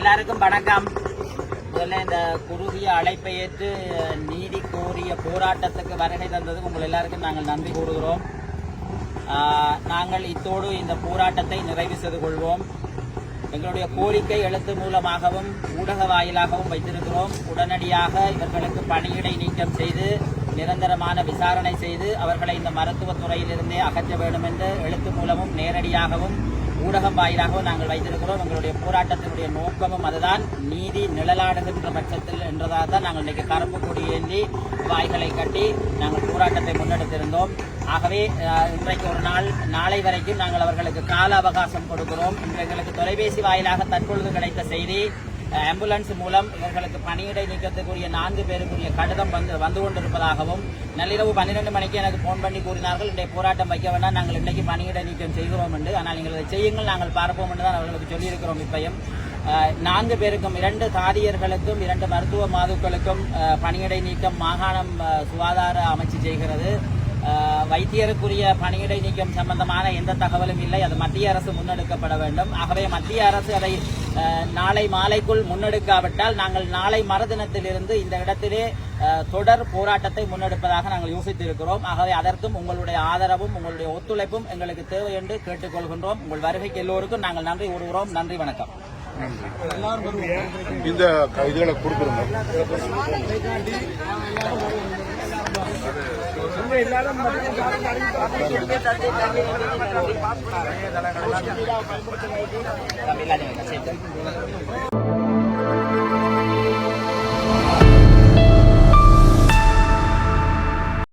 எல்லாருக்கும் வணக்கம். முதல்ல இந்த குறுகிய அழைப்பை ஏற்று நீதி கோரிய போராட்டத்துக்கு வருகை தந்ததுக்கு உங்கள் எல்லாருக்கும் நாங்கள் நன்றி கூறுகிறோம். நாங்கள் இத்தோடு இந்த போராட்டத்தை நிறைவு செய்து கொள்வோம். எங்களுடைய கோரிக்கை எழுத்து மூலமாகவும் ஊடக வாயிலாகவும் வைத்திருக்கிறோம். உடனடியாக இவர்களுக்கு பணியிடை நீக்கம் செய்து நிரந்தரமான விசாரணை செய்து அவர்களை இந்த மருத்துவத் துறையிலிருந்தே அகற்ற வேண்டும் என்று எழுத்து மூலமும் நேரடியாகவும் ஊடகம் வாயிலாகவும் நாங்கள் வைத்திருக்கிறோம். எங்களுடைய போராட்டத்தினுடைய நோக்கமும் அதுதான். நீதி நிழலாடுகின்ற பட்சத்தில் என்றதாக தான் நாங்கள் இன்றைக்கு கருப்பு கொடி ஏந்தி வாய்களை கட்டி நாங்கள் போராட்டத்தை முன்னெடுத்திருந்தோம். ஆகவே இன்றைக்கு ஒரு நாள் நாளை வரைக்கும் நாங்கள் அவர்களுக்கு கால அவகாசம் கொடுக்கிறோம். இன்று எங்களுக்கு தொலைபேசி வாயிலாக தற்பொழுது கிடைத்த செய்தி ஆம்புலன்ஸ் மூலம் இவர்களுக்கு பணியிடை நீக்கத்துக்குரிய நான்கு பேருக்குரிய கடிதம் வந்து வந்து கொண்டிருப்பதாகவும் நள்ளிரவு பன்னிரெண்டு மணிக்கு எனக்கு போன் பண்ணி கூறினார்கள். இன்றைய போராட்டம் வைக்க வேண்டாம். நாங்கள் இன்றைக்கு பணியிடை நீக்கம் செய்கிறோம் என்று. ஆனால் நீங்கள் அதை செய்யுங்கள். நாங்கள் பார்ப்போம் என்று தான் அவர்களுக்கு சொல்லியிருக்கிறோம் இப்பையும். நான்கு பேருக்கும் இரண்டு தாதியர்களுக்கும் இரண்டு மருத்துவ மாதுக்களுக்கும் பணியிடை நீக்கம் மாகாணம் சுகாதார அமைச்சு செய்கிறது. வைத்தியருக்குரிய பணியிடை நீக்கம் சம்பந்தமான எந்த தகவலும் இல்லை. அது மத்திய அரசு முன்னெடுக்கப்பட வேண்டும். ஆகவே மத்திய அரசு அதை நாளை மாலைக்குள் முன்னெடுக்காவிட்டால் நாங்கள் நாளை மறுதினத்திலிருந்து இந்த இடத்திலே தொடர் போராட்டத்தை முன்னெடுப்பதாக நாங்கள் யோசித்திருக்கிறோம். ஆகவே அதற்கும் உங்களுடைய ஆதரவும் உங்களுடைய ஒத்துழைப்பும் எங்களுக்கு தேவை என்று கேட்டுக்கொள்கின்றோம். உங்கள் வருகைக்கு எல்லோருக்கும் நாங்கள் நன்றி கூறுகிறோம். நன்றி வணக்கம். இந்த க- இதுகளை தமிழ்நாடு